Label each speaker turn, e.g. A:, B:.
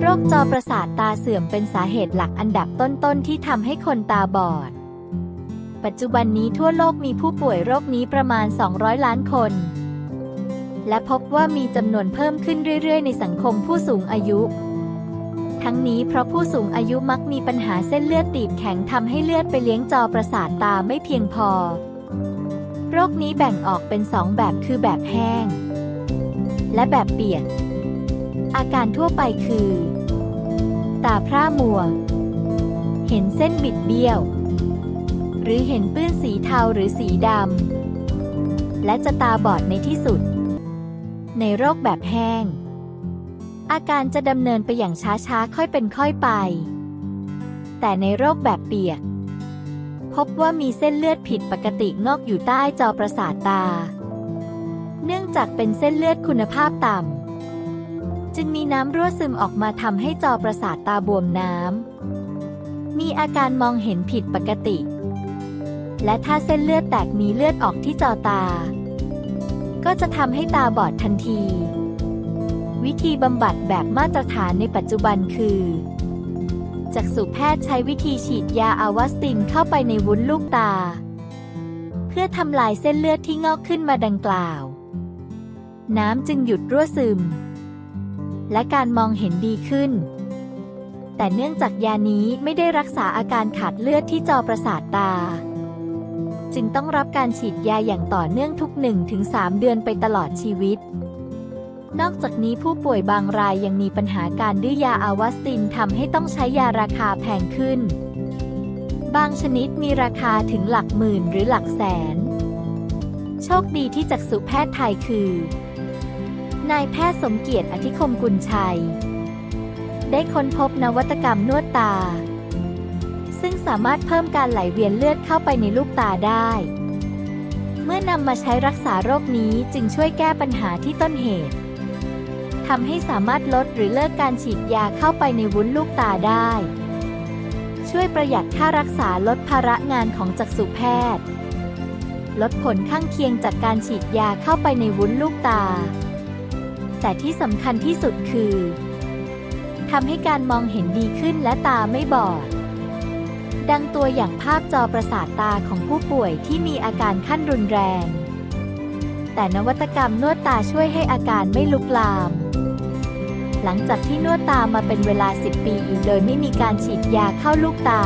A: โรคจอประสาทตาเสื่อมเป็นสาเหตุหลักอันดับต้นๆ ที่ทำให้คนตาบอด ปัจจุบันนี้ทั่วโลกมีผู้ป่วยโรคนี้ประมาณ 200 ล้านคน และพบว่ามีจำนวนเพิ่มขึ้นเรื่อยๆ ในสังคมผู้สูงอายุทั้งนี้เพราะผู้สูงอายุมักมีปัญหาเส้นเลือดตีบแข็งทำให้เลือดไปเลี้ยงจอประสาทตาไม่เพียงพอ โรคนี้แบ่งออกเป็นสองแบบคือแบบแห้ง และแบบเปียก อาการทั่วไปคือ ตาพร่ามัว เห็นเส้นบิดเบี้ยว หรือเห็นปื้นสีเทาหรือสีดำ และจะตาบอดในที่สุด ในโรคแบบแห้ง อาการจะดำเนินไปอย่างช้าๆ ค่อยเป็นค่อยไป แต่ในโรคแบบเปียก พบว่ามีเส้นเลือดผิดปกติงอกอยู่ใต้จอประสาทตา เนื่องจากเป็นเส้นเลือดคุณภาพต่ำ จึงมีน้ำรั่วซึมออกมาทำให้จอประสาทตาบวมน้ำ มีอาการมองเห็นผิดปกติ และถ้าเส้นเลือดแตกมีเลือดออกที่จอตา ก็จะทำให้ตาบอดทันที วิธีบำบัดแบบมาตรฐานในปัจจุบันคือ จักษุแพทย์ใช้วิธีฉีดยาอาวาสตินเข้าไปในวุ้นลูกตา เพื่อทำลายเส้นเลือดที่งอกขึ้นมาดังกล่าว น้ำจึงหยุดรั่วซึม และการมองเห็นดีขึ้น แต่เนื่องจากยานี้ไม่ได้รักษาอาการขาดเลือดที่จอประสาทตา จึงต้องรับการฉีดยาอย่างต่อเนื่องทุก 1-3 เดือนไปตลอดชีวิต นอกจากนี้ผู้ป่วยบางรายยังมีปัญหาการดื้อยาอาวาสตินทำให้ต้องใช้ยาราคาแพงขึ้น บางชนิดมีราคาถึงหลักหมื่นหรือหลักแสน โชคดีที่จักษุแพทย์ไทยคือ นายแพทย์สมเกียรติอธิคมกุลชัย ได้ค้นพบนวัตกรรมนวดตา ซึ่งสามารถเพิ่มการไหลเวียนเลือดเข้าไปในลูกตาได้เมื่อนำมาใช้รักษาโรคนี้จึงช่วยแก้ปัญหาที่ต้นเหตุ ทำให้สามารถลดหรือเลิกการฉีดยาเข้าไปในวุ้นลูกตาได้ ช่วยประหยัดค่ารักษาลดภาระงานของจักษุแพทย์ ลดผลข้างเคียงจากการฉีดยาเข้าไปในวุ้นลูกตา แต่ที่สำคัญที่สุดคือทำให้การมองเห็นดีขึ้นและตาไม่บอด ดังตัวอย่างภาพจอประสาทตาของผู้ป่วยที่มีอาการขั้นรุนแรง แต่นวัตกรรมนวดตาช่วยให้อาการไม่ลุกลาม หลังจากที่นวดตามาเป็นเวลา 10 ปี โดยไม่มีการฉีดยาเข้าลูกตา